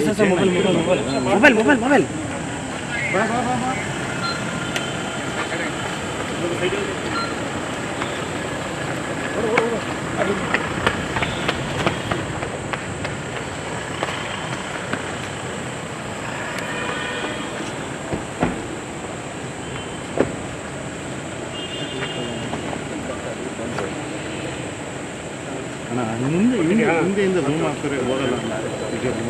Sir sir sir mobile mobile mobile mobile mobile mobile ಮುಂದೆ ಹಿಂದೆ ಹಿಂದೆಯಿಂದ zoom ಆಗ್ತಾರೆ ಹೋಗಲ್ಲ ವಿಡಿಯೋ ಮುಂದೆ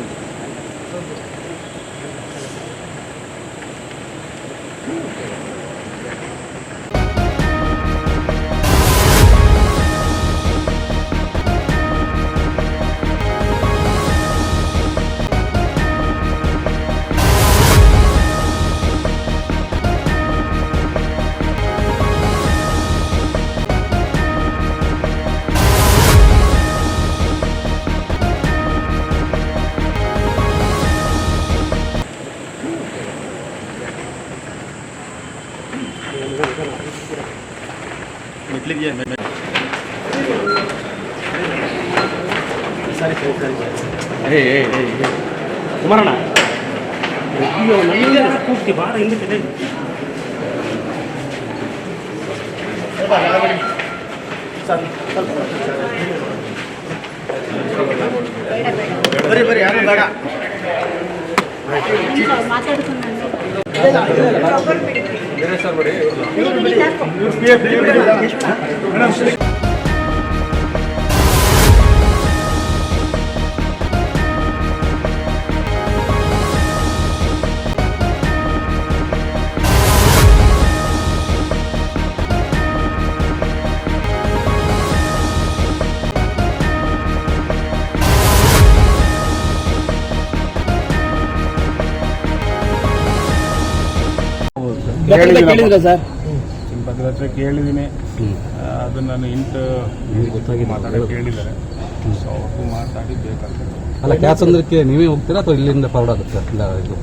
ಮೆಟ್ಲಿಗೆ ಸರಿ ಸರಿ ಸರಿ ಸರಿ ಏ ಏ ಏ ಏ. ಕುಮಾರಣ್ಣ ಅಯ್ಯೋ ನನ್ನಿಂದ ಕೂಗ್ತಿ ಬಾರ ಹಿಂದೆ ಕಡೆ ಬರೀ ಬರೀ ಯಾರು ಬೇಡ ಮೇಡಮ್ ಕೇಳಿದ್ದೀನಪ್ಪ. ಸರ್? ಅದು ಹತ್ರ ಕೇಳಿದ್ದೀನಿ ಅದನ್ನು ನಾನು ಇಂಟು ಗೊತ್ತಾಗಿ ಮಾತಾಡೋಕೆ ಹೇಳಿದ್ದಾರೆ ಸೊ ಅವ್ರಿಗೂ ಮಾತಾಡಿ ಬೇಕಾಗ್ತದೆ. ಅಲ್ಲ ಕ್ಯಾತ್ಸಂದ್ರಕ್ಕೆ ನೀವೇ ಹೋಗ್ತೀರಾ ಅಥವಾ ಇಲ್ಲಿಂದ ಫಾರ್ವರ್ಡ್ ಆಗುತ್ತೆ? ಇಲ್ಲ ಇದು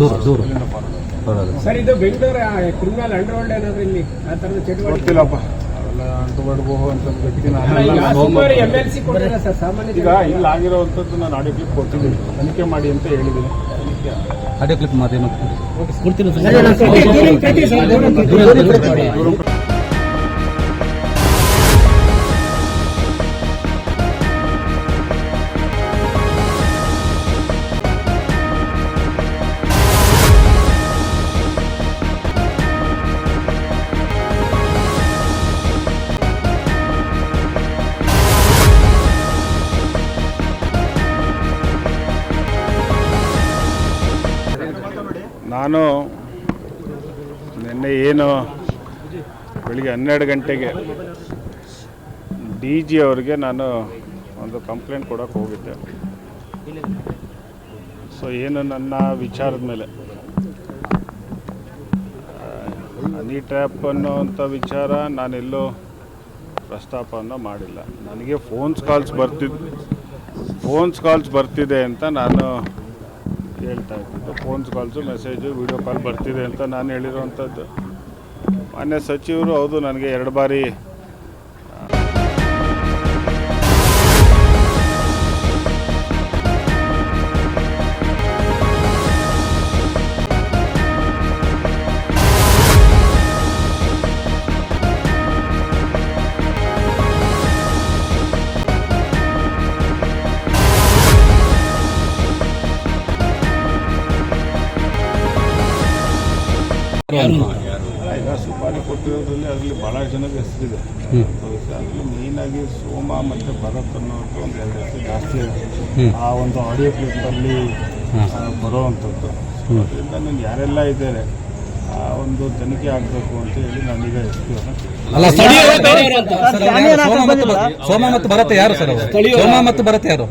ದೂರ, ದೂರ. ಇಲ್ಲಿಂದ ಫಾರ್ವರ್ಡ್. ಫಾರ್ವರ್ಡ್ ಆಗುತ್ತೆ. ಸರ್ ಇದು ಬೆಂಗಳೂರು ಕ್ರಿಮಿನಲ್ ಅಂಡರ್ ವರ್ಲ್ಡ್ ಏನಾದ್ರು ಇಲ್ಲಿ ಆ ತರದ ಚಟುವಟಿಕೆ? ಗೊತ್ತಿಲ್ಲಪ್ಪ. ಅವೆಲ್ಲ ಅಂಟುಬಡ್ಬೋದು ಅಂತ ಈಗ ನಾನು ಸುಮಾರು ಎಂ ಎಲ್ ಸಿ ಕೊಟ್ಟಿಲ್ಲ ಸರ್ ಸಾಮಾನ್ಯ ಈಗ ಇಲ್ಲಿ ಆಗಿರೋವಂಥದ್ದು ನಾನು ಆಡಿಯೋ ಕ್ಲಿಪ್ ಕೊಟ್ಟಿದ್ದೀನಿ ತನಿಖೆ ಮಾಡಿ ಅಂತ ಹೇಳಿದ್ದೀನಿ. ಆಡಿಯೋ ಕ್ಲಿಪ್ ಮಾತೇನು ನಾನು ನಿನ್ನೆ ಏನು ಬೆಳಿಗ್ಗೆ ಹನ್ನೆರಡು ಗಂಟೆಗೆ ಡಿ ಜಿ ಅವರಿಗೆ ನಾನು ಒಂದು ಕಂಪ್ಲೇಂಟ್ ಕೊಡೋಕೆ ಹೋಗಿದ್ದೆ. ಸೊ ಏನು ನನ್ನ ವಿಚಾರದ ಮೇಲೆ? ಹನಿ ಟ್ರ್ಯಾಪ್ ಅನ್ನೋವಂಥ ವಿಚಾರ ನಾನೆಲ್ಲೂ ಪ್ರಸ್ತಾಪವನ್ನು ಮಾಡಿಲ್ಲ. ನನಗೆ ಫೋನ್ಸ್ ಕಾಲ್ಸ್ ಬರ್ತಿದ್ದು ಫೋನ್ಸ್ ಕಾಲ್ಸ್ ಬರ್ತಿದೆ ಅಂತ ನಾನು ಹೇಳ್ತಾ ಇದ್ದಿದ್ದು phones calls message video call ಬರ್ತಿದೆ ಅಂತ ನಾನು ಹೇಳಿರುವಂಥದ್ದು ಮಾನ್ಯ ಸಚಿವರು, ಹೌದು, ನನಗೆ ಎರಡು ಬಾರಿ ಈಗ ಸುಪಾರಿ ಕೊಟ್ಟಿರೋದ್ರಲ್ಲಿ ಅದರಲ್ಲಿ ಭಾಳ ಜನಕ್ಕೆ ಹೆಸರಿದೆ. ಅದರಲ್ಲಿ ಮೇಯ್ನಾಗಿ ಸೋಮ ಮತ್ತು ಭರತ್ ಅನ್ನೋದು ಒಂದು ಎರಡು ಹೆಸರು ಜಾಸ್ತಿ ಇದೆ. ಆ ಒಂದು ಆಡಿಯೋ ಕ್ಲಿಪ್ಪಲ್ಲಿ ಬರೋವಂಥದ್ದು ಅದರಿಂದ ನಾನು ಯಾರೆಲ್ಲ ಇದ್ದಾರೆ ಒಂದು ತನಿಖೆ ಆಗಬೇಕು ಅಂತ ಹೇಳಿ ನಾನೀಗ ಎಸ್ ಪಿ ಅಲ್ಲ ಸೋಮ ಮತ್ತು ಭ- ಸೋಮ ಮತ್ತು ಭರತ ಯಾರು ಸರ್ ಸೋಮ ಮತ್ತು ಭರತ ಯಾರು?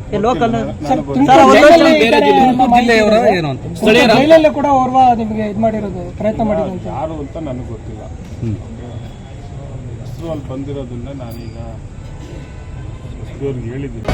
ಜಿಲ್ಲೆಯವರ ಏನು ಅಂತ? ಜೈಲಲ್ಲೇ ಕೂಡ ಓರ್ವ ನಿಮಗೆ ಇದು ಮಾಡಿರೋದು ಪ್ರಯತ್ನ ಮಾಡಿರೋದು ಯಾರು ಅಂತ ನನಗೆ ಗೊತ್ತಿಲ್ಲ. ಹೆಸರು ಅಲ್ಲಿ ಬಂದಿರೋದನ್ನ ನಾನೀಗ ಎಸ್ ಪಿ ಅವ್ರಿಗೆ ಹೇಳಿದ್ದೀನಿ.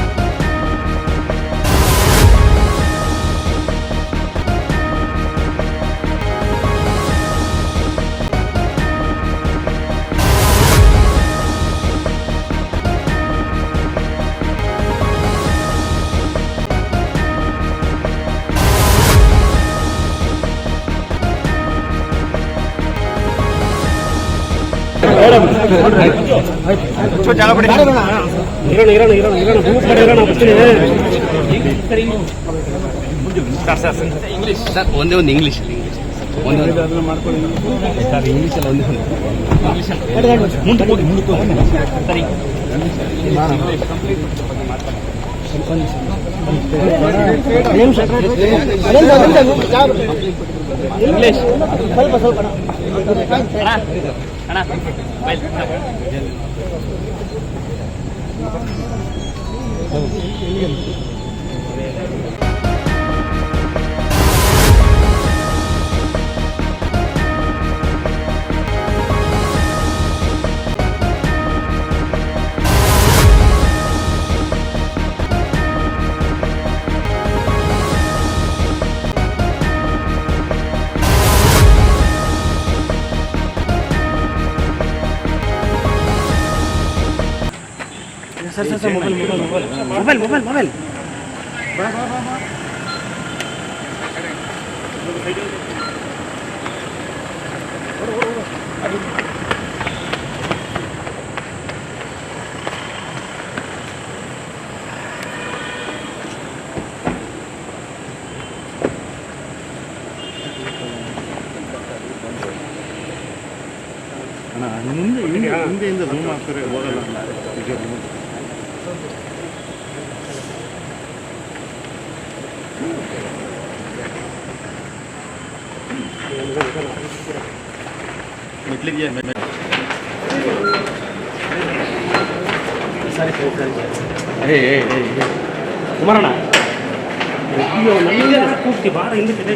ಸರ್ ಒಂದೇ ಒಂದು ಇಂಗ್ಲಿಷ್ ಒಂದೇ ಒಂದು ಅದನ್ನ ಮಾಡ್ಕೊಳ್ಳಿ ಸರ್ ಇಂಗ್ಲೀಷಲ್ಲಿ ಒಂದೇ ಒಂದು ಮುಂದೆ ಹೋಗಿ ಮುಂದಕ್ಕೆ ಹೋಗಿ. ಸರಿ ಇಂಗ್ಲೀಷ್ ಸ್ವಲ್ಪ ಸ್ವಲ್ಪ ಅಣ್ಣ sir sir sir mobile mobile mobile mobile mobile mobile ಮುಂದೆ ಹಿಂದೆಯಿಂದ ಝೂಮ್ ಆಗ್ತಾರೆ ಹೋಗಲ್ಲ ಏಯ್ ಏಯ್ ಏಯ್ ಏಯ್. ಕುಮಾರಣ್ಣ ಅಯ್ಯೋ ನನ್ನಿಂದ ಕೂಗ್ತಿ ಬಾರ ಹಿಂದಕ್ಕೆ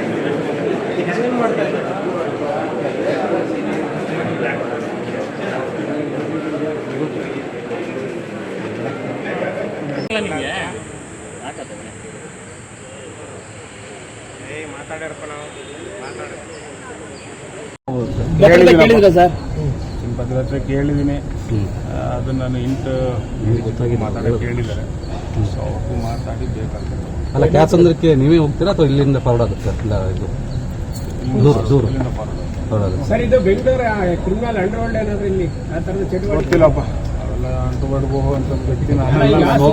ಕರೀತಾರಂತೆ ಕೇಳಿದ್ರ ಸರ್ ಕೇಳಿದ್ದೀನಿ. ಅದನ್ನ ನಾನು ಇಂಟು ಗೊತ್ತಾಗಿ ಹೇಳಿದ್ದಾರೆ. ಸೊ ಅವ್ರಿಗೂ ಮಾತಾಡಿ ಬೇಕಂತ ಅಲ್ಲ ನೀವೇ ಹೋಗ್ತೀರಾ ಅಥವಾ ಇಲ್ಲಿಂದ ಫಾರ್ವರ್ಡ್ ಆಗುತ್ತೆ? ಇಲ್ಲ ಇದು ದೂರ ದೂರ. ಫಾರ್ವರ್ಡ್ ಆಗುತ್ತೆ ಸರ್ ಇದು ಬೆಂಗಳೂರು ಕ್ರಿಮಿನಲ್ ಅಂಡರ್ ವರ್ಲ್ಡ್ ಏನಾದ್ರು ಇಲ್ಲಿ ಆ ತರದ ಚಟುವಟಿಕೆ? ಗೊತ್ತಿಲ್ಲಪ್ಪ. ಅವೆಲ್ಲ ಅಂಟುಬಡ್ಬೋದು ಅಂತ ವ್ಯಕ್ತಿ ಈಗ ನಾನು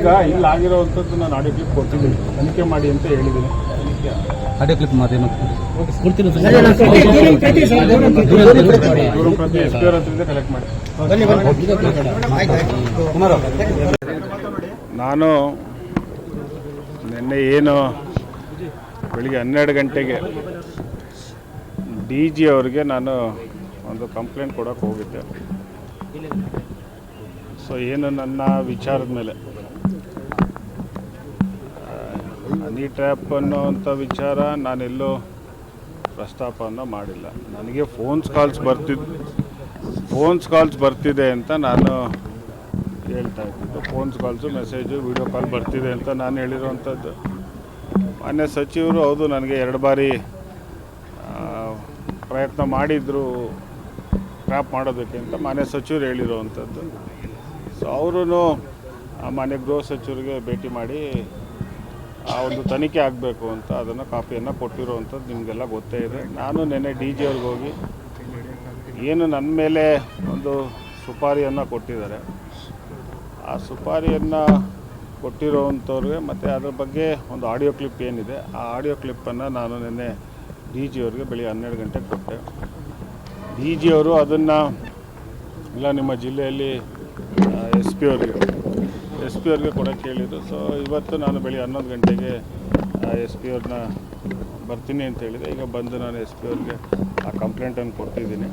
ಈಗ ಇಲ್ಲಿ ಆಗಿರೋವಂಥದ್ದು ನಾನು ಆಡಿಯೋ ಕ್ಲಿಪ್ ಕೊಟ್ಟಿದ್ದೀನಿ ತನಿಖೆ ಮಾಡಿ ಅಂತ ಹೇಳಿದ್ದೀನಿ. ಆಡಿಯೋ ಕ್ಲಿಪ್ ಮಾತೇನು ಪ್ರತಿ ಎಸ್ ಪಿ ಅವ್ರ ಹತ್ರ ಕಲೆಕ್ಟ್ ಮಾಡಿ. ನಾನು ನಿನ್ನೆ ಏನು ಬೆಳಿಗ್ಗೆ ಹನ್ನೆರಡು ಗಂಟೆಗೆ ಡಿ ಜಿ ಅವ್ರಿಗೆ ನಾನು ಒಂದು ಕಂಪ್ಲೇಂಟ್ ಕೊಡೋಕೆ ಹೋಗಿದ್ದೆ. ಸೊ ಏನು ನನ್ನ ವಿಚಾರದ ಮೇಲೆ? ಹನಿ ಟ್ರ್ಯಾಪ್ ಅನ್ನೋವಂಥ ವಿಚಾರ ನಾನೆಲ್ಲೂ ಪ್ರಸ್ತಾಪವನ್ನು ಮಾಡಿಲ್ಲ. ನನಗೆ ಫೋನ್ಸ್ ಕಾಲ್ಸ್ ಬರ್ತಿದ್ದು ಫೋನ್ಸ್ ಕಾಲ್ಸ್ ಬರ್ತಿದೆ ಅಂತ ನಾನು ಹೇಳ್ತಾ ಇದ್ದಿದ್ದು. Phones calls, message, video call ಬರ್ತಿದೆ ಅಂತ ನಾನು ಹೇಳಿರೋವಂಥದ್ದು. ಮಾನ್ಯ ಸಚಿವರು, ಹೌದು, ನನಗೆ ಎರಡು ಬಾರಿ ಪ್ರಯತ್ನ ಮಾಡಿದ್ರು. ಟ್ರ್ಯಾಪ್ ಮಾಡೋದಕ್ಕೆ ಅಂತ ಮಾನ್ಯ ಸಚಿವರು ಹೇಳಿರೋವಂಥದ್ದು. ಸೊ ಅವರು ಮಾನ್ಯ ಗೃಹ ಸಚಿವರಿಗೆ ಭೇಟಿ ಮಾಡಿ ಆ ಒಂದು ತನಿಖೆ ಆಗಬೇಕು ಅಂತ ಅದನ್ನು ಕಾಪಿಯನ್ನು ಕೊಟ್ಟಿರುವಂಥದ್ದು ನಿಮಗೆಲ್ಲ ಗೊತ್ತೇ ಇದೆ. ನಾನು ನೆನ್ನೆ ಡಿ ಜಿ ಅವ್ರಿಗೆ ಹೋಗಿ ಏನು ನನ್ನ ಮೇಲೆ ಒಂದು ಸುಪಾರಿಯನ್ನು ಕೊಟ್ಟಿದ್ದಾರೆ. ಆ ಸುಪಾರಿಯನ್ನು ಕೊಟ್ಟಿರೋವಂಥವ್ರಿಗೆ ಮತ್ತು ಅದ್ರ ಬಗ್ಗೆ ಒಂದು ಆಡಿಯೋ ಕ್ಲಿಪ್ ಏನಿದೆ, ಆ ಆಡಿಯೋ ಕ್ಲಿಪ್ಪನ್ನು ನಾನು ನಿನ್ನೆ ಡಿ ಜಿ ಅವ್ರಿಗೆ ಬೆಳಿಗ್ಗೆ ಹನ್ನೆರಡು ಗಂಟೆಗೆ ಕೊಟ್ಟೆ. ಡಿ ಜಿ ಅವರು ಅದನ್ನು ಇಲ್ಲ ನಿಮ್ಮ ಜಿಲ್ಲೆಯಲ್ಲಿ ಎಸ್ ಪಿ ಅವ್ರಿಗೆ, ಎಸ್ ಪಿ ಅವ್ರಿಗೆ ಕೊಡೋಕ್ಕೆ ಹೇಳಿದ್ರು ಸೊ ಇವತ್ತು ನಾನು ಬೆಳಿಗ್ಗೆ ಹನ್ನೊಂದು ಗಂಟೆಗೆ ಎಸ್ ಪಿ ಅವ್ರನ್ನ ಬರ್ತೀನಿ ಅಂತ ಹೇಳಿದೆ. ಈಗ ಬಂದು ನಾನು ಎಸ್ ಪಿ ಅವ್ರಿಗೆ ಆ ಕಂಪ್ಲೇಂಟನ್ನು ಕೊಡ್ತಿದ್ದೀನಿ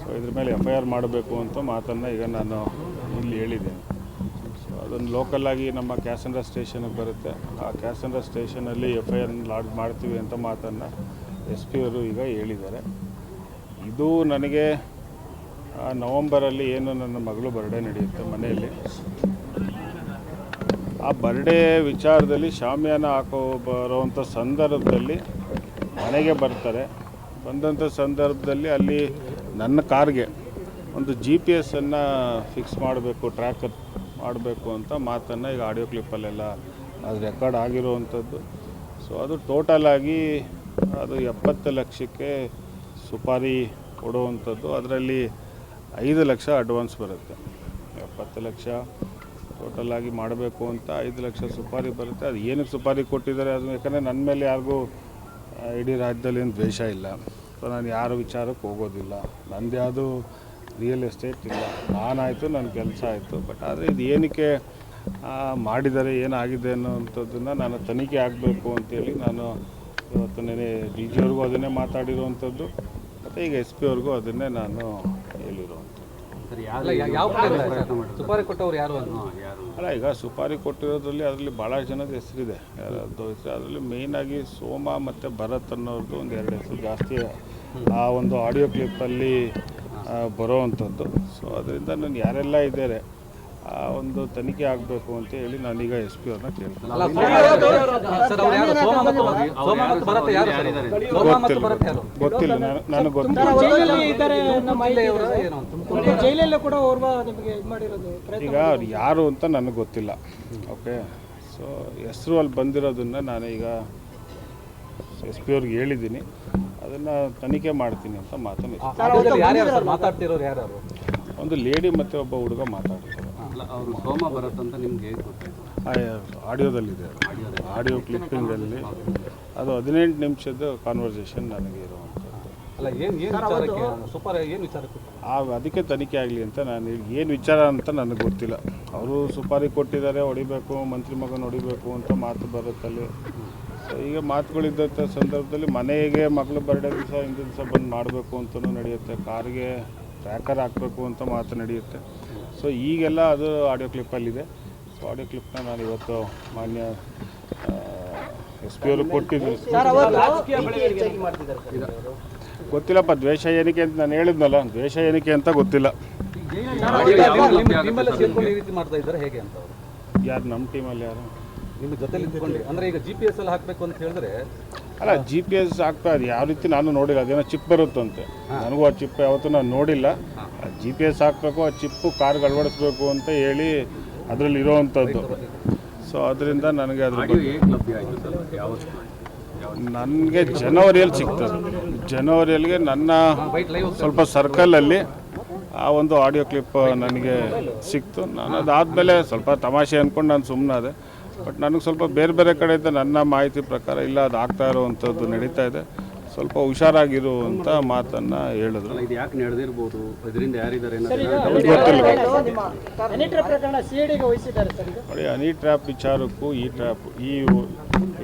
ಸೊ ಇದ್ರ ಮೇಲೆ ಎಫ್ ಐ ಆರ್ ಮಾಡಬೇಕು ಅಂತ ಮಾತನ್ನು ಈಗ ನಾನು ಇಲ್ಲಿ ಹೇಳಿದ್ದೀನಿ ಸೊ ಅದನ್ನು ಲೋಕಲ್ಲಾಗಿ ನಮ್ಮ ಕ್ಯಾಸಂಡ್ರ ಸ್ಟೇಷನ್ಗೆ ಬರುತ್ತೆ. ಆ ಕ್ಯಾಸಂಡ್ರ ಸ್ಟೇಷನಲ್ಲಿ ಎಫ್ ಐ ಆರ್ ಲಾಡ್ಜ್ ಮಾಡ್ತೀವಿ ಅಂತ ಮಾತನ್ನು ಎಸ್ ಪಿ ಅವರು ಈಗ ಹೇಳಿದ್ದಾರೆ. ಇದು ನನಗೆ ನವಂಬರಲ್ಲಿ ಏನು ನನ್ನ ಮಗಳು ಬರ್ಡೇ ನಡೆಯುತ್ತೆ ಮನೆಯಲ್ಲಿ. ಆ ಬರ್ಡೇ ವಿಚಾರದಲ್ಲಿ ಶಾಮಿಯಾನ ಹಾಕೋ ಬರೋವಂಥ ಸಂದರ್ಭದಲ್ಲಿ ಮನೆಗೆ ಬರ್ತಾರೆ. ಬಂದಂಥ ಸಂದರ್ಭದಲ್ಲಿ ಅಲ್ಲಿ ನನ್ನ ಕಾರ್ಗೆ ಒಂದು ಜಿ ಪಿ ಎಸ್ಸನ್ನು ಫಿಕ್ಸ್ ಮಾಡಬೇಕು ಟ್ರ್ಯಾಕರ್ ಮಾಡಬೇಕು ಅಂತ ಮಾತನ್ನು ಈಗ ಆಡಿಯೋ ಕ್ಲಿಪ್ಪಲ್ಲೆಲ್ಲ ಅದು ರೆಕಾರ್ಡ್ ಆಗಿರುವಂಥದ್ದು ಸೊ ಅದು ಟೋಟಲ್ ಆಗಿ ಅದು ಎಪ್ಪತ್ತು ಲಕ್ಷಕ್ಕೆ ಸುಪಾರಿ ಕೊಡುವಂಥದ್ದು, ಅದರಲ್ಲಿ ಐದು ಲಕ್ಷ ಅಡ್ವಾನ್ಸ್ ಬರುತ್ತೆ. ಎಪ್ಪತ್ತು ಲಕ್ಷ ಟೋಟಲ್ ಆಗಿ ಮಾಡಬೇಕು ಅಂತ ಐದು ಲಕ್ಷ ಸುಪಾರಿ ಬರುತ್ತೆ. ಅದು ಏನಕ್ಕೆ ಸುಪಾರಿ ಕೊಟ್ಟಿದ್ದಾರೆ ಅದು, ಯಾಕಂದರೆ ನನ್ನ ಮೇಲೆ ಯಾರಿಗೂ ಇಡೀ ರಾಜ್ಯದಲ್ಲಿ ಏನು ದ್ವೇಷ ಇಲ್ಲ. ಸೊ ನಾನು ಯಾರ ವಿಚಾರಕ್ಕೆ ಹೋಗೋದಿಲ್ಲ. ನಂದು ಯಾವುದು ರಿಯಲ್ ಎಸ್ಟೇಟ್ ಇಲ್ಲ. ನಾನಾಯಿತು ನನ್ನ ಕೆಲಸ ಆಯಿತು. ಬಟ್ ಆದರೆ ಇದು ಏನಕ್ಕೆ ಮಾಡಿದರೆ ಏನಾಗಿದೆ ಅನ್ನೋವಂಥದ್ದನ್ನು ನಾನು ತನಿಖೆ ಆಗಬೇಕು ಅಂತೇಳಿ ನಾನು ಇವತ್ತು ನೆನೆ ಡಿ ಜಿ ಅವ್ರಿಗೂ ಅದನ್ನೇ ಮಾತಾಡಿರುವಂಥದ್ದು ಮತ್ತು ಈಗ ಎಸ್ ಪಿ ಅವ್ರಿಗೂ ಅದನ್ನೇ ನಾನು ಹೇಳಿರುವಂಥದ್ದು. ಅಲ್ಲ ಸುಪಾರಿ ಕೊಟ್ಟವ್ರು ಯಾರು ಈಗ ಸುಪಾರಿ ಕೊಟ್ಟಿರೋದ್ರಲ್ಲಿ ಅದರಲ್ಲಿ ಭಾಳ ಜನದ ಹೆಸರಿದೆ. ಯಾರದ್ದು ಹೆಸರು ಅದರಲ್ಲಿ ಮೇಯ್ನಾಗಿ ಸೋಮ ಮತ್ತು ಭರತ್ ಅನ್ನೋರ್ದು ಒಂದು ಎರಡು ಹೆಸರು ಜಾಸ್ತಿ ಆ ಒಂದು ಆಡಿಯೋ ಕ್ಲಿಪ್ಪಲ್ಲಿ ಬರೋವಂಥದ್ದು. ಸೊ ಅದರಿಂದ ನಾನು ಯಾರೆಲ್ಲ ಇದ್ದಾರೆ ಆ ಒಂದು ತನಿಖೆ ಆಗಬೇಕು ಅಂತ ಹೇಳಿ ನಾನೀಗ ಎಸ್ ಪಿ ಅವ್ರನ್ನ ಕೇಳ್ತೀನಿ. ಸರ್ ಅವ್ರು ಯಾರು? ಮತ್ತು ಸೋಮ ಮತ್ತು ಭರತ್ ಯಾರು? ಸರ್? ಸೋಮ ಮತ್ತು ಭರತ್ ಯಾರು? ಗೊತ್ತಿಲ್ಲ ನಾನು ನನಗೆ ಗೊತ್ತಿಲ್ಲ. ಜೈಲಲ್ಲಿ ಇದ್ದಾರೆ ಅನ್ನೋ ಮಾಹಿತಿ ಏನು? ಜೈಲಲ್ಲೇ ಕೂಡ ಓರ್ವ ನಿಮಗೆ ಇದು ಮಾಡಿರೋದು ಪ್ರಯತ್ನ ಈಗ ಅವ್ರು ಯಾರು ಅಂತ ನನಗೆ ಗೊತ್ತಿಲ್ಲ. ಓಕೆ ಸೊ ಹೆಸರು ಅಲ್ಲಿ ಬಂದಿರೋದನ್ನ ನಾನು ಈಗ ಎಸ್ ಪಿ ಅವ್ರಿಗೆ ಹೇಳಿದ್ದೀನಿ. ಅದನ್ನು ತನಿಖೆ ಮಾಡ್ತೀನಿ ಅಂತ ಯಾರ್ಯಾರು ಒಂದು ಲೇಡಿ ಮತ್ತು ಒಬ್ಬ ಹುಡುಗ ಮಾತಾಡ್ತಾರೆ ಅಲ್ಲ ಅವರು ಸೋಮ ಭರತ್ ಅಂತ ನಿಮ್ಗೆ ಗೊತ್ತಾಯ್ತು. ಆಡಿಯೋದಲ್ಲಿದೆ ಆಡಿಯೋ ಕ್ಲಿಪ್ಪಿಂಗಲ್ಲಿ ಅದು ಹದಿನೆಂಟು ನಿಮಿಷದ ಕಾನ್ವರ್ಸೇಷನ್ ನನಗೆ ಇರುವಂಥದ್ದು. ಅಲ್ಲ ಏನು ಏನು ವಿಚಾರಕ್ಕೆ ಸುಪಾರಿ ಏನು ವಿಚಾರಕ್ಕೆ ಆ ಅದಕ್ಕೆ ತನಿಖೆ ಆಗಲಿ ಅಂತ ನಾನು ಏನು ವಿಚಾರ ಅಂತ ನನಗೆ ಗೊತ್ತಿಲ್ಲ. ಅವರು ಸುಪಾರಿ ಕೊಟ್ಟಿದ್ದಾರೆ ಹೊಡಿಬೇಕು ಮಂತ್ರಿ ಮಗನ ಹೊಡಿಬೇಕು ಅಂತ ಮಾತು ಬರುತ್ತಲ್ಲಿ ಸೊ ಈಗ ಮಾತುಗಳಿದ್ದಂಥ ಸಂದರ್ಭದಲ್ಲಿ ಮನೆಗೆ ಮಗಳು ಬರ್ಡೇ ದಿವಸ ಹಿಂದಿನ ದಿವಸ ಬಂದು ಮಾಡಬೇಕು ಅಂತಲೂ ನಡೆಯುತ್ತೆ ಕಾರ್ಗೆ ಟ್ರ್ಯಾಕರ್ ಹಾಕಬೇಕು ಅಂತ ಮಾತು ನಡೆಯುತ್ತೆ. ಸೊ ಈಗೆಲ್ಲ ಅದು ಆಡಿಯೋ ಕ್ಲಿಪ್ಪಲ್ಲಿದೆ ಸೊ ಆಡಿಯೋ ಕ್ಲಿಪ್ನ ನಾನು ಇವತ್ತು ಮಾನ್ಯ ಎಸ್ ಪಿ ಅವರು ಕೊಟ್ಟಿದ್ದು ಗೊತ್ತಿಲ್ಲಪ್ಪ ದ್ವೇಷ ಏನಕ್ಕೆ ಅಂತ ನಾನು ಹೇಳಿದ್ನಲ್ಲ ದ್ವೇಷ ಏನಕ್ಕೆ ಅಂತ ಗೊತ್ತಿಲ್ಲ. ನಿಮ್ಮ ಟೀಮಲ್ಲೇ ಸೇರ್ಕೊಂಡು ಈ ರೀತಿ ಮಾಡ್ತಾ ಇದ್ದಾರೆ ಹೇಗೆ ಅಂತ ಅವರು? ಯಾರು ನಮ್ಮ ಟೀಮಲ್ಲಿ ಯಾರು? ನಿಮ್ಮ ಜೊತೆ ಇದ್ಕೊಂಡು ಅಂದ್ರೆ ಈಗ ಜಿ ಪಿ ಎಸ್ ಅಲ್ಲಿ ಹಾಕಬೇಕು ಅಂತ ಹೇಳಿದ್ರೆ ಅಲ್ಲ ಜಿ ಪಿ ಎಸ್ ಹಾಕ್ತಾ ಅದು ಯಾವ ರೀತಿ ನಾನು ನೋಡಿಲ್ಲ ಅದೇನೋ ಚಿಪ್ ಬರುತ್ತಂತೆ. ನನಗೂ ಆ ಚಿಪ್ ಯಾವತ್ತೂ ನಾನು ನೋಡಿಲ್ಲ. ಜಿ ಪಿ ಎಸ್ ಹಾಕಬೇಕು ಆ ಚಿಪ್ಪು ಕಾರ್ಗೆ ಅಳವಡಿಸ್ಬೇಕು ಅಂತ ಹೇಳಿ ಅದರಲ್ಲಿ ಇರೋವಂಥದ್ದು. ಸೊ ಅದರಿಂದ ನನಗೆ ಅದ್ರ ಬಗ್ಗೆ ನನಗೆ ಜನವರಿಯಲ್ಲಿ ಸಿಗ್ತದೆ. ಜನವರಿಯಲ್ಲಿಗೆ ನನ್ನ ಸ್ವಲ್ಪ ಸರ್ಕಲಲ್ಲಿ ಆ ಒಂದು ಆಡಿಯೋ ಕ್ಲಿಪ್ ನನಗೆ ಸಿಕ್ತು. ನಾನು ಅದಾದಮೇಲೆ ಸ್ವಲ್ಪ ತಮಾಷೆ ಅಂದ್ಕೊಂಡು ನಾನು ಸುಮ್ಮನಾದೆ ಬಟ್ ನನಗೆ ಸ್ವಲ್ಪ ಬೇರೆ ಬೇರೆ ಕಡೆಯಿಂದ ನನ್ನ ಮಾಹಿತಿ ಪ್ರಕಾರ ಇಲ್ಲ ಅದು ಆಗ್ತಾ ಇರೋವಂಥದ್ದು ನಡೀತಾ ಇದೆ. ಸ್ವಲ್ಪ ಹುಷಾರಾಗಿರು ಅಂತ ಮಾತನ್ನು ಹೇಳಿದ್ರು. ಇದು ಯಾಕೆ ನಡೆದಿರ್ಬೋದು? ಇದರಿಂದ ಯಾರಿದ್ದಾರೆ ನೋಡಿ ಹನಿ ಟ್ರ್ಯಾಪ್ ವಿಚಾರಕ್ಕೂ ಈ ಟ್ರ್ಯಾಪ್ ಈ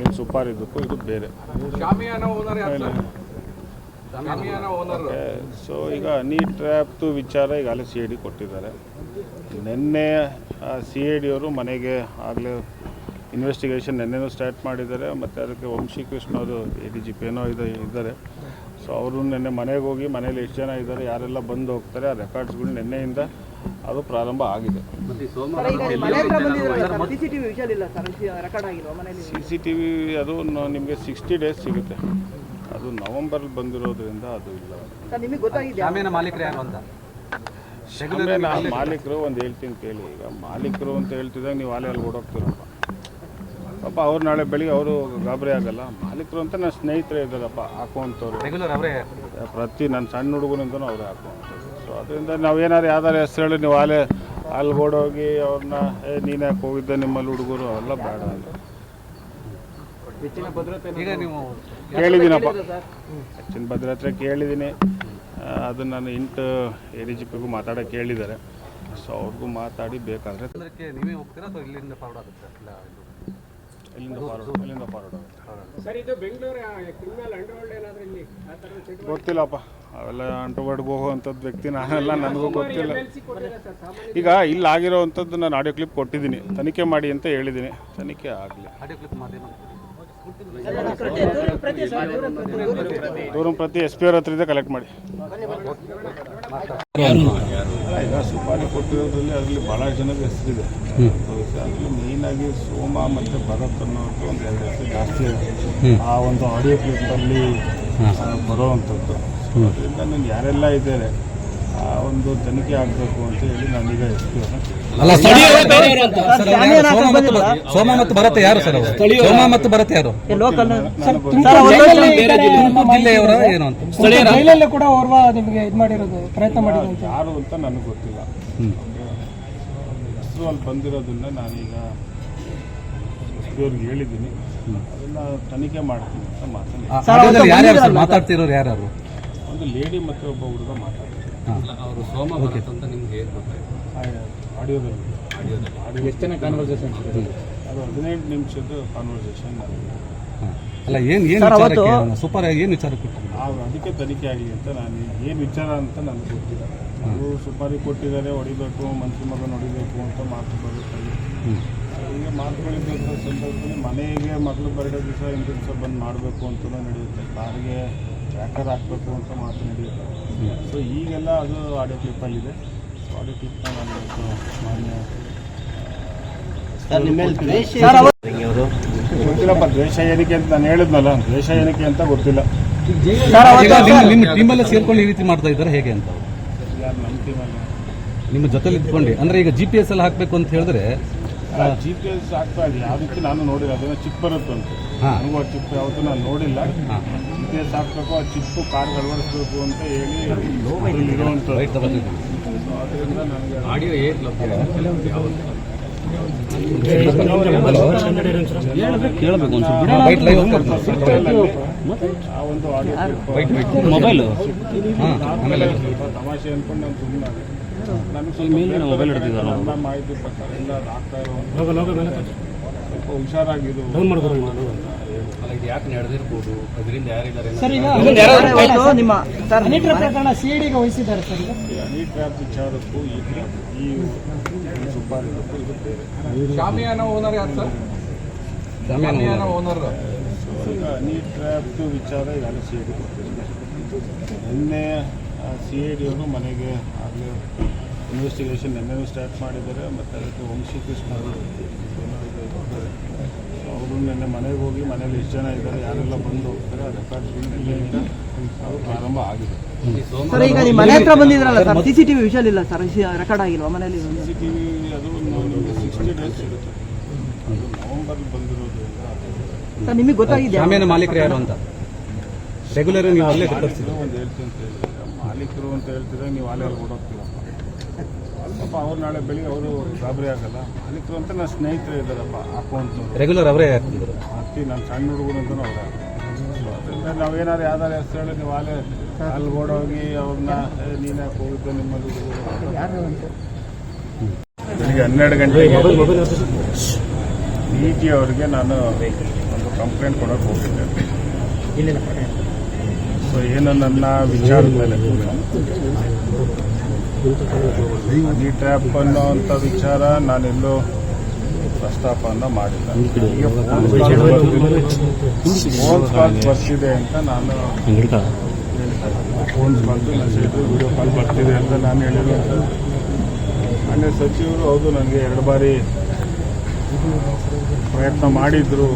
ಏನು ಸುಪಾರಿದ್ದಕ್ಕೂ ಇದು ಬೇರೆ. ಸೊ ಈಗ ಅನಿ ಟ್ರ್ಯಾಪ್ದು ವಿಚಾರ ಈಗ ಅಲ್ಲಿ ಸಿ ಐ ಡಿ ಕೊಟ್ಟಿದ್ದಾರೆ. ನಿನ್ನೆ ಸಿ ಐ ಡಿಯವರು ಮನೆಗೆ ಆಗಲೇ ಇನ್ವೆಸ್ಟಿಗೇಷನ್ ನೆನ್ನೆನೂ ಸ್ಟಾರ್ಟ್ ಮಾಡಿದ್ದಾರೆ ಮತ್ತು ಅದಕ್ಕೆ ವಂಶೀಕೃಷ್ಣ ಅವರು ಎ ಡಿ ಜಿ ಪಿ ಏನೋ ಇದು ಇದ್ದಾರೆ. ಸೊ ಅವರು ನಿನ್ನೆ ಮನೆಗೆ ಹೋಗಿ ಮನೇಲಿ ಎಷ್ಟು ಜನ ಇದ್ದಾರೆ ಯಾರೆಲ್ಲ ಬಂದು ಹೋಗ್ತಾರೆ ಆ ರೆಕಾರ್ಡ್ಸ್ಗಳು ನಿನ್ನೆಯಿಂದ ಅದು ಪ್ರಾರಂಭ ಆಗಿದೆ. ಮತ್ತೆ ಸೋಮ ಸಿಸಿಟಿವಿ ವಿಷಯ ಇಲ್ಲ ಸರ್ ರೆಕಾರ್ಡ್ ಆಗಿರುವ ಮನೆಯಲ್ಲಿ ಸಿ ಸಿ ಟಿ ವಿ ಅದು ನಿಮಗೆ ಸಿಕ್ಸ್ಟಿ ಡೇಸ್ ಸಿಗುತ್ತೆ. ಅದು ನವಂಬರ್ ಬಂದಿರೋದ್ರಿಂದ ಅದು ಇಲ್ಲ. ಮಾಲೀಕರು ಒಂದು ಹೇಳ್ತೀನಿ ಕೇಳಿ. ಈಗ ಮಾಲೀಕರು ಅಂತ ಹೇಳ್ತಿದ್ದಾಗ ನೀವು ಆಲೆಯಲ್ಲಿ ಅಲ್ಲಿ ಓಡೋಗ್ತೀರಪ್ಪ. ಪಾಪ ಅವ್ರು ನಾಳೆ ಬೆಳಿಗ್ಗೆ ಅವರು ಗಾಬರಿ ಆಗಲ್ಲ. ಮಾಲೀಕರು ಅಂತ ನನ್ನ ಸ್ನೇಹಿತರೇ ಇದ್ದಾರಪ್ಪ ಹಾಕುವಂಥವ್ರು ರೆಗ್ಯುಲರ್ ಅವರೇ? ಪ್ರತಿ ನನ್ನ ಸಣ್ಣ ಹುಡುಗನಿಂದನೂ ಅವರೇ ಹಾಕುವಂಥದ್ದು ಸೊ ಅದರಿಂದ ನಾವು ನಾವೇನಾದ್ರು ಯಾವ್ದಾರು ಹೆಸರು ಹೇಳಿ ನೀವು ಅಲ್ಲೇ ಅಲ್ಲಿ ಓಡೋಗಿ ಅವ್ರನ್ನ ಏ ನೀನು ಯಾಕೆ ಹೋಗಿದ್ದೆ ನಿಮ್ಮಲ್ಲಿ ಹುಡುಗರು ಅವೆಲ್ಲ ಬೇಡ ಅಂತ. ಈಗ ನೀವು ಕೇಳಿದ್ದೀನಪ್ಪ. ಹೆಚ್ಚಿನ ಭದ್ರತೆ ಕೇಳಿದ್ದೀನಿ. ಅದನ್ನು ನಾನು ಇಂಟು ಎ ಡಿ ಜಿ ಪಿಗೂ ಮಾತಾಡೋಕೆ ಕೇಳಿದ್ದಾರೆ. ಸೊ ಅವ್ರಿಗೂ ಮಾತಾಡಿ ಬೇಕಾದರೆ ನೀವೇ ಹೋಗ್ತೀರಾ ಅಥವಾ ಇಲ್ಲಿಂದ ಫಾರ್ವರ್ಡ್ ಆಗುತ್ತೆ ಇಲ್ಲ ಇದು ಫಾರ್ವರ್ಡ್ ಇಲ್ಲಿಂದ ಫಾರ್ವರ್ಡ್ ಆಗುತ್ತೆ ಸರ್ ಇದು ಬೆಂಗಳೂರು ಕ್ರಿಮಿನಲ್ ಅಂಡರ್ವರ್ಲ್ಡ್ ಏನಾದ್ರು ಇಲ್ಲಿ ಆ ಥರದ ಚಟುವಟಿಕೆ? ಗೊತ್ತಿಲ್ಲಪ್ಪ. ಅವೆಲ್ಲ ಅಂಟುಬಡ್ಗೆ ಹೋಗುವಂಥದ್ದು ವ್ಯಕ್ತಿ ನಾನೆಲ್ಲ ನನಗೂ ಗೊತ್ತಿಲ್ಲ. ಈಗ ಇಲ್ಲಿ ಆಗಿರೋವಂಥದ್ದು ನಾನು ಆಡಿಯೋ ಕ್ಲಿಪ್ ಕೊಟ್ಟಿದ್ದೀನಿ. ತನಿಖೆ ಮಾಡಿ ಅಂತ ಹೇಳಿದ್ದೀನಿ. ತನಿಖೆ ಆಗಲಿ. ಆಡಿಯೋ ಕ್ಲಿಪ್ ಮಾಧ್ಯಮ ದೂರಂ ಪ್ರತಿ ಎಸ್ ಪಿ ಅವ್ರ ಹತ್ರ ಇದೆ ಕಲೆಕ್ಟ್ ಮಾಡಿ. ಈಗ ಸುಪಾರಿ ಕೊಟ್ಟಿರೋದ್ರಲ್ಲಿ ಅದರಲ್ಲಿ ಭಾಳ ಜನದ ಹೆಸರಿದೆ. ಅದರಲ್ಲಿ ಮೇಯ್ನಾಗಿ ಸೋಮ ಮತ್ತು ಭರತ್ ಅನ್ನೋದು ಒಂದು ಎರಡು ಹೆಸರು ಜಾಸ್ತಿ ಇದೆ. ಆ ಒಂದು ಆಡಿಯೋ ಕ್ಲಿಪ್ಪಲ್ಲಿ ಬರೋವಂಥದ್ದು ಅದರಿಂದ ನಾನು ಯಾರೆಲ್ಲ ಇದ್ದಾರೆ ಆ ಒಂದು ತನಿಖೆ ಆಗಬೇಕು ಅಂತ ಹೇಳಿ ನಾನೀಗ ಎಸ್ ಪಿ ಸೋಮ ಮತ್ತು ಭರತ ಯಾರು ಸರ್ ಸೋಮ ಮತ್ತು ಭರತ ಯಾರು? ಜಿಲ್ಲೆಯವರ ಏನು ಅಂತ? ಜೈಲಲ್ಲೂ ಕೂಡ ಓರ್ವ ನಿಮಗೆ ಇದು ಮಾಡಿರೋದು ಪ್ರಯತ್ನ ಮಾಡಿರೋದು ಯಾರು ಅಂತ ನನಗೆ ಗೊತ್ತಿಲ್ಲ. ಹೆಸರು ಅಲ್ಲಿ ಬಂದಿರೋದನ್ನ ನಾನೀಗ ಅವ್ರಿಗೆ ಹೇಳಿದ್ದೀನಿ. ಅದನ್ನ ತನಿಖೆ ಮಾಡ್ತೀನಿ ಅಂತ ಮಾತಾಡ್ತಿರೋರು ಯಾರು ಒಂದು ಲೇಡಿ ಮತ್ತೆ ಒಬ್ಬ ಹುಡುಗ ಮಾತಾಡ್ತಾರೆ ಅವರು ಸೋಮ ಬರುತ್ತೆ ಅಂತ ನಿಮ್ಗೆ ಏನು ಆಡಿಯೋದಲ್ಲಿ ಆಡಿಯೋದಲ್ಲಿ ಆಡಿಯೋ ಎಷ್ಟು ಜನ ಕಾನ್ವರ್ಸೇಷನ್ ಅದು ಹದಿನೆಂಟು ನಿಮಿಷದ ಕಾನ್ವರ್ಸೇಷನ್ ಅಲ್ಲ ಏನು ಏನು ವಿಚಾರಕ್ಕೆ ಸೂಪರ್ ಏನು ವಿಚಾರ ಅದಕ್ಕೆ ತನಿಖೆ ಆಗಲಿ ಅಂತ ನಾನು ಏನು ವಿಚಾರ ಅಂತ ನನಗೆ ಗೊತ್ತಿಲ್ಲ. ಅವರು ಸುಪಾರಿ ಕೊಟ್ಟಿದ್ದಾರೆ ಹೊಡಿಬೇಕು ಮಂತ್ರಿ ಮಗನ ಹೊಡಿಬೇಕು ಅಂತ ಮಾತು ಬರುತ್ತಲ್ಲಿ ಈಗ ಮಾತುಗಳಿದ್ದಂಥ ಸಂದರ್ಭದಲ್ಲಿ ಮನೆಗೆ ಮೊದಲು ಬರಡೇ ದಿವಸ ಹಿಂದಿನ ದಿವಸ ಬಂದು ಮಾಡಬೇಕು ಅಂತಲೂ ನಡೆಯುತ್ತೆ. ಕಾರಿಗೆ ಟ್ರ್ಯಾಕರ್ ಹಾಕಬೇಕು ಅಂತ ಮಾತು ನಡೆಯುತ್ತೆ. ಸೊ ಈಗೆಲ್ಲ ಅದು ಆಡಿಯೋ ಕ್ಲಿಪ್ಪಲ್ಲಿದೆ ಸೊ ಆಡಿಯೋ ಕ್ಲಿಪ್ನ ನಾನು ಇವತ್ತು ಮಾನ್ಯ ಗೊತ್ತಿಲ್ಲಪ್ಪ ದ್ವೇಷ ಏನಕ್ಕೆ ಅಂತ ನಾನು ಹೇಳಿದ್ನಲ್ಲ. ದ್ವೇಷ ಏನಕ್ಕೆ ಅಂತ ಗೊತ್ತಿಲ್ಲ. ಈಗ ನಿಮ್ಮ ನಿಮ್ಮ ಟೀಮಲ್ಲೇ ಸೇರ್ಕೊಂಡು ಈ ರೀತಿ ಮಾಡ್ತಾ ಇದ್ದಾರೆ ಹೇಗೆ ಅಂತ? ನಮ್ಮ ಟೀಮಲ್ಲಿ ನಿಮ್ಮ ಜೊತೆಲಿ ಇದ್ಕೊಂಡು. ಅಂದ್ರೆ ಈಗ ಜಿ ಪಿ ಎಸ್ ಅಲ್ಲಿ ಹಾಕ್ಬೇಕು ಅಂತ ಹೇಳಿದ್ರೆ ಜಿ ಪಿ ಎಸ್ ಆಗ್ತಾ ಇದೆ ಯಾವುದಕ್ಕೆ ನಾನು ನೋಡಿಲ್ಲ. ಅದನ್ನ ಚಿಪ್ ಬರುತ್ತಂತೆ ಅಂತ. ನನಗೂ ಆ ಚಿಪ್ ಯಾವತ್ತೂ ನಾನು ನೋಡಿಲ್ಲ. ಜಿ ಪಿ ಎಸ್ ಹಾಕ್ಬೇಕು ಆ ಚಿಪ್ಪು ಕಾರ್ಗೆ ಅಳವಡಿಸ್ಬೇಕು ಅಂತ ಹೇಳಿ ಇರುವಂಥದ್ದು ಅದರಿಂದ ನನಗೆ ಆಡಿಯೋ ಮೊಬೈಲ್ ಆಮೇಲೆ ಸ್ವಲ್ಪ ತಮಾಷೆ ಅಂದ್ಕೊಂಡು ನಾನು ಸುಮ್ಮನೆ ಮೊಬೈಲ್ ಮಾಹಿತಿ ಪ್ರಕಾರ ಎಲ್ಲ ಅದು ಆಗ್ತಾ ಇರೋ ಸ್ವಲ್ಪ ಹುಷಾರಾಗಿರು. ಯಾಕೆ ನಡೆದಿರ್ಬೋದು? ಅದರಿಂದ ಯಾರಿದ್ದಾರೆ ಸರ್ ಈಗ ವಹಿಸಿದ್ದಾರೆ ಸರ್ ಈಗ. ಈ ಹನಿ ಟ್ರ್ಯಾಪ್ ವಿಚಾರಕ್ಕೂ ಈ ಟ್ರ್ಯಾಪ್ ಈ ಸುಪಾರಿಗೂ ಇದು ಬೇರೆ ಶಾಮಿಯಾನ ಓನರ್ ಯಾರು ಸರ್? ಶಾಮಿಯಾನ ಓನರ್ ನೀಟ್ ಟ್ರ್ಯಾಪ್ ವಿಚಾರ ಈಗಾಗಲೇ ಸಿ ಐ ಡಿ ನಿನ್ನೆ ಸಿ ಐ ಡಿ ಅವರು ಮನೆಗೆ ಆಗಲೇ ಇನ್ವೆಸ್ಟಿಗೇಷನ್ ಎಮ್ಮೆ ಸ್ಟಾರ್ಟ್ ಮಾಡಿದ್ದಾರೆ ಮತ್ತು ಅದಕ್ಕೆ ವಂಶೀಕೃಷ್ಣ ಅವರು ಅವರು ನಿನ್ನೆ ಮನೆಗೆ ಹೋಗಿ ಮನೇಲಿ ಎಷ್ಟು ಜನ ಇದ್ದಾರೆ ಯಾರೆಲ್ಲ ಬಂದು ಹೋಗ್ತಾರೆ ಆ ರೆಕಾರ್ಡ್ಸ್ಗಳು ನಿನ್ನೆಯಿಂದ ಅದು ಪ್ರಾರಂಭ ಆಗಿದೆ. ಸರ್ ಈಗ ನಿಮ್ಮ ಮನೆ ಹತ್ರ ಬಂದಿದ್ರಲ್ಲ sir C C TV visual ಇಲ್ಲ ಸರ್ ರೆಕಾರ್ಡ್ ಆಗಿಲ್ವಾ ಮನೆಯಲ್ಲಿ? ಸಿ ಸಿ ಟಿ ವಿ ಅದು ನಿಮಗೆ ಸಿಕ್ಸ್ಟಿ ಡೇಸ್ ಇರುತ್ತೆ. ಅದು ನವಂಬರ್ಲಿ ಬಂದಿರೋದ್ರಿಂದ ಸರ್ ನಿಮಗೆ ಗೊತ್ತಾಗಿದೆ. ಆಮೇಲೆ ಮಾಲೀಕರು ಯಾರು ಅಂತ? ರೆಗ್ಯುಲರ್ ನೀವು ಅಲ್ಲೇ ಒಂದು ಹೇಳ್ತೀನಿ ಅಂತ ಹೇಳಿದ್ರೆ ಮಾಲೀಕರು ಅಂತ ಹೇಳ್ತಿದ್ರೆ ನೀವು ಅಲ್ಲೇ ಓಡೋಗ್ತೀರಪ್ಪ ಪಾಪ ಅವ್ರು ನಾಳೆ ಬೆಳಿಗ್ಗೆ ಅವರು ಗಾಬರಿ ಆಗಲ್ಲ. ಅದಕ್ಕೆ ಅಂತ ನನ್ನ ಸ್ನೇಹಿತರು ಇದ್ದಾರಪ್ಪ ಹಾಕುವಂಥವ್ರು ರೆಗ್ಯುಲರ್ ಅವರೇ ಹಾಕ್ತಿದ್ರು. ಹಾಕಿ ನನ್ನ ಸಣ್ಣ ಹುಡುಗರು ಅಂತ ಅವ್ರ. ಸೊ ಅದರಿಂದ ನಾವೇನಾದ್ರು ಯಾವ್ದಾರು ಹೆಸರು ಹೇಳಿ ನೀವು ಅಲ್ಲೇ ಅಲ್ಲಿ ಓಡೋಗಿ ಅವ್ರನ್ನ ನೀನ್ ಯಾಕೆ ಹೋಗಿದ್ದೆ ನಿಮ್ಮಲ್ಲಿ. ಬೆಳಿಗ್ಗೆ ಹನ್ನೆರಡು ಗಂಟೆಗೆ ಡಿ ಜಿ ಅವರಿಗೆ ನಾನು ಒಂದು ಕಂಪ್ಲೇಂಟ್ ಕೊಡೋಕೆ ಹೋಗಿದ್ದೆ. ಸೊ ಏನು ನನ್ನ ವಿಚಾರದ ಮೇಲೆ ಈ ಟ್ರ್ಯಾಪ್ ಅನ್ನೋಂಥ ವಿಚಾರ ನಾನೆಲ್ಲೋ ಪ್ರಸ್ತಾಪನ ಮಾಡಿಲ್ಲ. ಕಾಲ್ ಬರ್ತಿದೆ ಅಂತ ನಾನು ಫೋನ್ ಬಂದು ಮೆಸೇಜ್ ವಿಡಿಯೋ ಕಾಲ್ ಬರ್ತಿದೆ ಅಂತ ನಾನು ಹೇಳಿರುವಂಥದ್ದು ಮಾನ್ಯ ಸಚಿವರು ಹೌದು ನನಗೆ ಎರಡು ಬಾರಿ ಪ್ರಯತ್ನ ಮಾಡಿದ್ರು.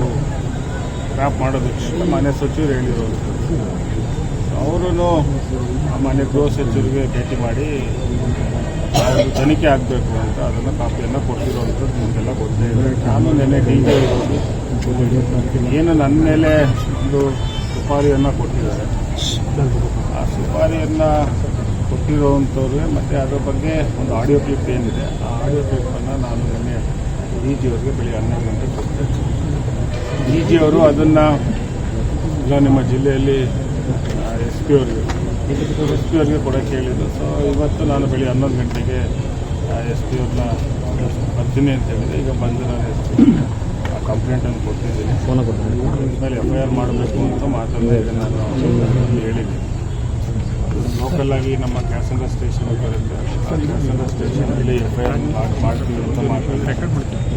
ಟ್ರ್ಯಾಪ್ ಮಾಡೋದಕ್ಕೆ. ಮಾನ್ಯ ಸಚಿವರು ಹೇಳಿರೋದು. ಅವರು ಮಾನ್ಯ ಗೃಹ ಸಚಿವರಿಗೆ ಭೇಟಿ ಮಾಡಿ ತನಿಖೆ ಆಗಬೇಕು ಅಂತ ಅದನ್ನು ಕಾಪಿಯನ್ನು ಕೊಟ್ಟಿರುವಂಥದ್ದು ನಿಮಗೆಲ್ಲ ಗೊತ್ತೇ ಇದೆ ನಾನು ನೆನೆ ಡಿ ಜೆ ಏನು ನನ್ನ ಮೇಲೆ ಒಂದು ಸುಪಾರಿಯನ್ನು ಕೊಟ್ಟಿದ್ದಾರೆ. ಆ ಸುಪಾರಿಯನ್ನು ಕೊಟ್ಟಿರುವಂಥವ್ರಿಗೆ ಮತ್ತು ಅದರ ಬಗ್ಗೆ ಒಂದು ಆಡಿಯೋ ಕ್ಲಿಪ್ ಏನಿದೆ, ಆ ಆಡಿಯೋ ಕ್ಲಿಪ್ಪನ್ನು ನಾನು ನಿನ್ನೆ ಡಿ ಅವರಿಗೆ ಬೆಳಿಗ್ಗೆ ಹನ್ನೆರಡು ಗಂಟೆಗೆ ಕೊಟ್ಟೆ. ಡಿ ಜಿಯವರು ಅದನ್ನು ಈಗ ನಿಮ್ಮ ಜಿಲ್ಲೆಯಲ್ಲಿ ಎಸ್ ಪಿ ಅವರಿಗೆ ಎಸ್ ಪಿ ಅವ್ರಿಗೆ ಕೊಡೋಕ್ಕೆ ಹೇಳಿದ್ದು ಸೊ ಇವತ್ತು ನಾನು ಬೆಳಿ ಹನ್ನೊಂದು ಗಂಟೆಗೆ ಎಸ್ ಪಿ ಅವ್ರನ್ನ ಬರ್ತೀನಿ ಅಂತ ಹೇಳಿದೆ ಈಗ ಬಂದು ನಾನು ಎಸ್ ಪಿ ಕಂಪ್ಲೇಂಟನ್ನು ಕೊಟ್ಟಿದ್ದೀನಿ ಫೋನ್ ಮೇಲೆ ಎಫ್ ಐ ಆರ್ ಮಾಡಬೇಕು ಅಂತ ಇದೆ ನಾನು ಹೇಳಿದ್ದೀನಿ ಲೋಕಲ್ ಆಗಿ ನಮ್ಮ ಕ್ಯಾಸಂದ್ರ ಸ್ಟೇಷನ್ ಬರುತ್ತೆ ಕ್ಯಾಸಂದ್ರ ಸ್ಟೇಷನಲ್ಲಿ ಎಫ್ ಐ ಆರ್ ಮಾಡ್ತೀವಿ ಅಂತ ಮಾತಾಡಿ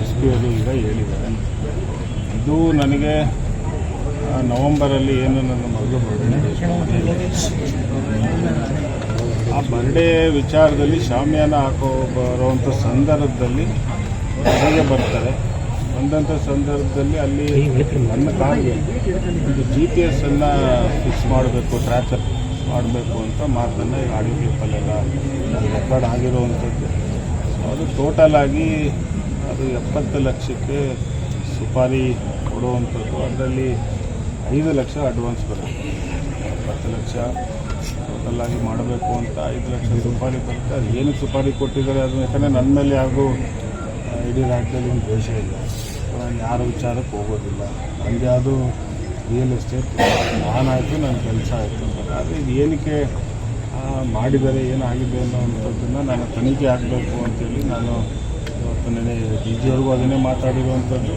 ಎಸ್ ಪಿ ಅವರು ಈಗ ಹೇಳಿದ್ದಾರೆ. ಇದು ನನಗೆ ನವೆಂಬರಲ್ಲಿ ಏನು ನನ್ನ ಮಗಳು ಬರ್ಡೇ ಆ ಬರ್ಡೇ ವಿಚಾರದಲ್ಲಿ ಶಾಮಿಯಾನ ಹಾಕೋ ಬರುವಂಥ ಸಂದರ್ಭದಲ್ಲಿ ಮನೆಗೆ ಬರ್ತಾರೆ. ಬಂದಂಥ ಸಂದರ್ಭದಲ್ಲಿ ಅಲ್ಲಿ ನನ್ನ ಕಾರ್ಗೆ ಒಂದು ಜಿ ಪಿ ಎಸ್ಸನ್ನು ಫಿಕ್ಸ್ ಮಾಡಬೇಕು ಟ್ರ್ಯಾಕರ್ ಮಾಡಬೇಕು ಅಂತ ಮಾತನ್ನು ಈಗ ಆಡಿಯೋ ಕ್ಲಿಪ್ಪಲ್ಲೆಲ್ಲ ರೆಕಾರ್ಡ್ ಆಗಿರುವಂಥದ್ದು ಅದು ಟೋಟಲ್ ಆಗಿ ಅದು ಎಪ್ಪತ್ತು ಲಕ್ಷಕ್ಕೆ ಸುಪಾರಿ ಕೊಡುವಂಥದ್ದು ಅದರಲ್ಲಿ ಐದು ಲಕ್ಷ ಅಡ್ವಾನ್ಸ್ ಬರುತ್ತೆ. ಹತ್ತು ಲಕ್ಷ ಟೋಟಲ್ ಆಗಿ ಮಾಡಬೇಕು ಅಂತ ಐದು ಲಕ್ಷ ಸುಪಾರಿ ಬರುತ್ತೆ ಅದು ಏನಕ್ಕೆ ಸುಪಾರಿ ಕೊಟ್ಟಿದ್ದಾರೆ ಅದು ಯಾಕಂದರೆ ನನ್ನ ಮೇಲೆ ಯಾರಿಗೂ ಇಡೀ ರಾಜ್ಯದಲ್ಲಿ ಒಂದು ದ್ವೇಷ ಇಲ್ಲ ನಾನು ಯಾರ ವಿಚಾರಕ್ಕೆ ಹೋಗೋದಿಲ್ಲ. ನನಗೆ ಅದು ರಿಯಲ್ ಎಸ್ಟೇಟ್ ನಾನಾಯಿತು ನನ್ನ ಕೆಲಸ ಆಯಿತು ಅಂತ. ಆದರೆ ಇದು ಏನಕ್ಕೆ ಮಾಡಿದ್ದಾರೆ ಏನಾಗಿದೆ ಅನ್ನೋವಂಥದ್ದನ್ನು ನಾನು ತನಿಖೆ ಆಗಬೇಕು ಅಂತೇಳಿ ನಾನು ಇವತ್ತು ನೆನೆ ಡಿ ಜಿ ಅವ್ರಿಗೂ ಅದನ್ನೇ ಮಾತಾಡಿರುವಂಥದ್ದು.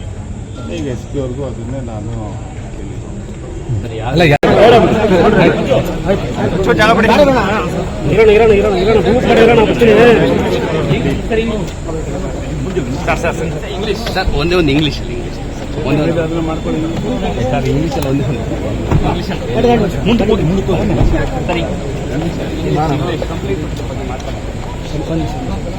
ಈಗ ಎಸ್ ಪಿ ಅವ್ರಿಗೂ ಅದನ್ನೇ ನಾನು ಸರ್ ಒಂದೇ ಒಂದು ಇಂಗ್ಲಿಷ್ ಇಂಗ್ಲಿಷ್ ಮಾಡ್ಕೊಳ್ಳಿ ಸರ್ ಇಂಗ್ಲಿಷಲ್ಲಿ ಒಂದೇ ಇಂಗ್ಲಿಷ್ ಮುಂದಕ್ಕೆ ಹೋಗಿ ಮುಂದಕ್ಕೆ ಸರಿ